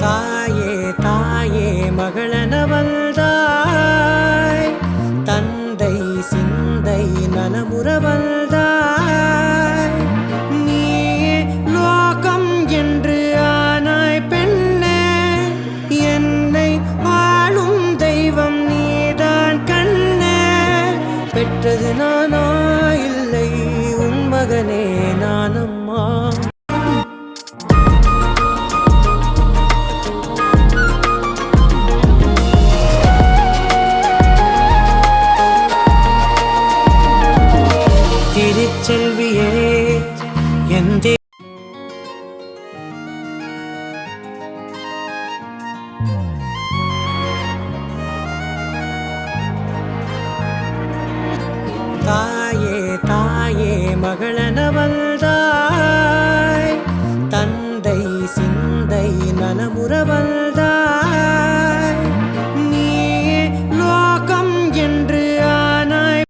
தாயே தாயே மகளன வந்தாய் தந்தை சிந்தை நலமுற வந்தாய் நீயே லோகம் என்று ஆனாய் பெண்ணே. என்னை ஆளும் தெய்வம் நீதான் கண்ணே. பெற்றது நானா இல்லை உன் மகனே நானம்மா. தாயே தாயே மகளனவல்தாய் தந்தை சிந்தை நலமுற நீ லோகம் என்று ஆனாய்.